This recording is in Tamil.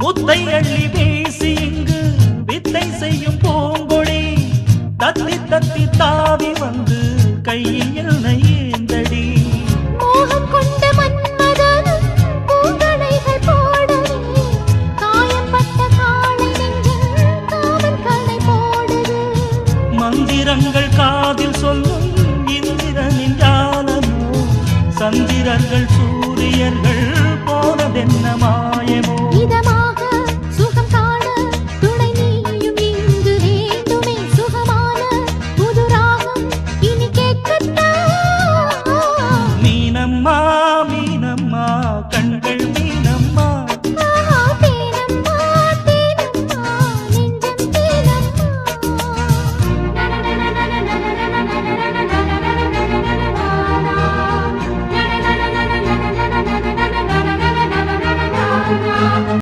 முத்தை அள்ளி வீசி இங்கு வித்தை செய்யும் பூங்கொடி. தத்தி தத்தி தாவி வந்து கையில் என்னை ஏந்தடி மோகம் கொண்ட மந்திரங்கள் காதில் சொல்லும் இந்திரனின் ஜாலமோ. சந்திரர்கள் சூரியர்கள்